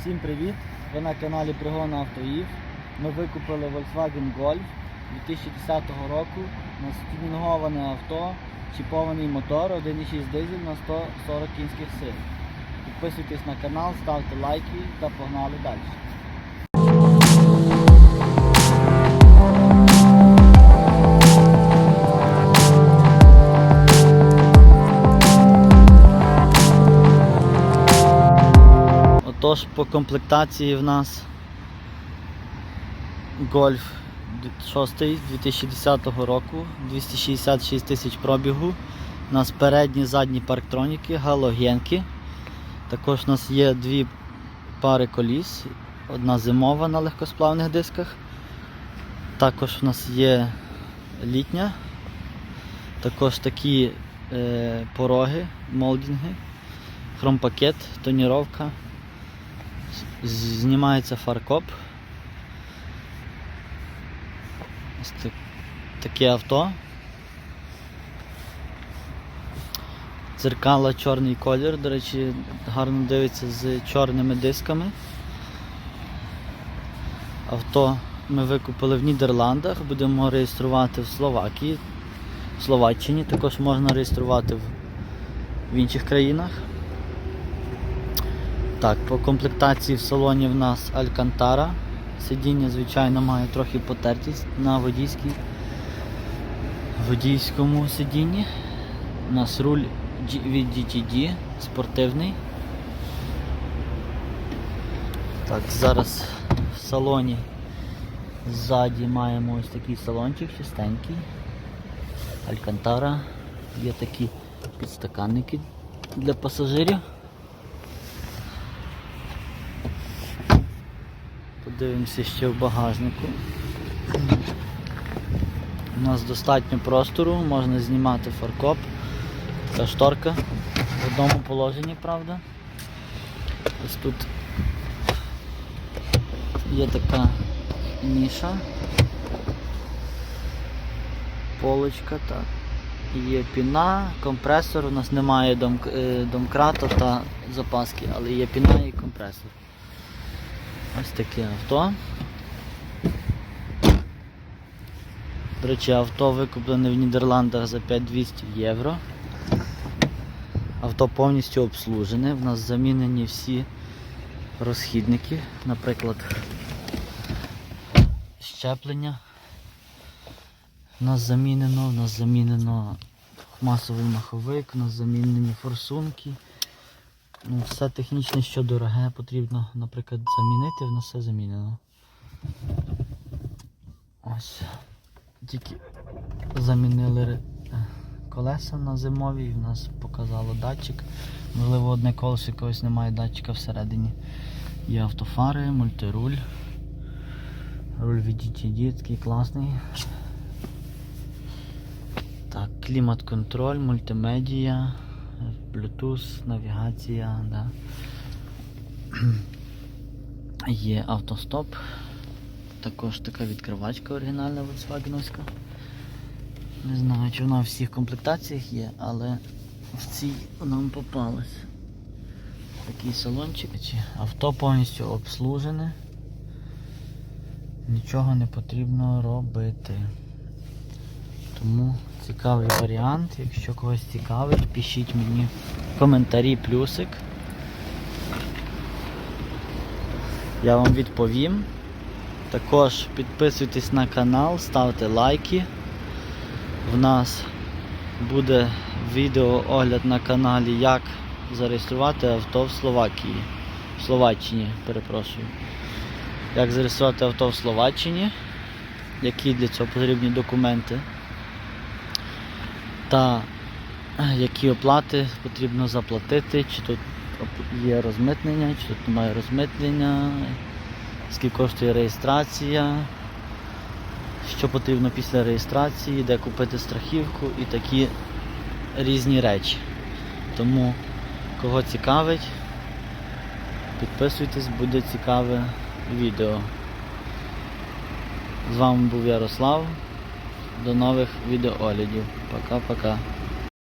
Всім привіт! Ви на каналі Пригон Автоїв. Ми викупили Volkswagen Golf 2010 року. У нас тюнінговане авто, чіпований мотор, 1,6 дизель на 140 кінських сил. Підписуйтесь на канал, ставте лайки та погнали далі. Отож, по комплектації в нас Golf 6 2010 року, 266 тисяч пробігу. У нас передні задні парктроніки, галогенки. Також у нас є дві пари коліс, одна зимова на легкосплавних дисках. Також у нас є літня, також такі е, пороги, молдинги, хромпакет, тоніровка. Знімається фаркоп. Ось так- таке авто. Дзеркала чорний колір, до речі, гарно дивиться з чорними дисками. Авто ми викупили в Нідерландах, будемо реєструвати в Словакії, в Словаччині, також можна реєструвати в інших країнах. Так, по комплектації в салоні в нас Алькантара. Сидіння, звичайно, має трохи потертість на водійській, водійському сидінні. У нас руль від GTD спортивний. Так, зараз в салоні ззаді маємо ось такий салончик чистенький. Алькантара. Є такі підстаканники для пасажирів. Подивимося ще в багажнику. У нас достатньо простору, можна знімати фаркоп. Така шторка в одному положенні, правда. Ось тут є така ніша. Полочка, так. Є піна, компресор, у нас немає е, домкрата та запаски, але є піна і компресор. Ось таке авто. До речі, авто викуплене в Нідерландах за 5200 євро. Авто повністю обслужене. В нас замінені всі розхідники, наприклад, щеплення. У нас замінено, у нас замінено масовий маховик, у нас замінені форсунки. Ну, все технічне, що дороге, потрібно, наприклад, замінити, в нас все замінено. Ось. Тільки замінили е, колеса на зимові, і в нас показало датчик. Можливо, одне колесо якогось немає датчика всередині. Є автофари, мультируль. Руль від такий класний. Так, клімат-контроль, мультимедія. Bluetooth, навігація, да. Є автостоп. Також така відкривачка оригінальна Volkswagenівська. Не знаю, чи вона в всіх комплектаціях є, але в цій нам попалась. Такий салончик. Авто повністю обслужене. Нічого не потрібно робити. Тому цікавий варіант. Якщо когось цікавить, пишіть мені в коментарі плюсик. Я вам відповім. Також підписуйтесь на канал, ставте лайки. В нас буде відео огляд на каналі, як зареєструвати авто в Словакії. В Словаччині, перепрошую. Як зареєструвати авто в Словаччині, які для цього потрібні документи та е, які оплати потрібно заплатити, чи тут є розмитнення, чи тут немає розмитнення, скільки коштує реєстрація, що потрібно після реєстрації, де купити страхівку і такі різні речі. Тому кого цікавить, підписуйтесь, буде цікаве відео. З вами був Ярослав. До нових відеооглядів. Пока-пока.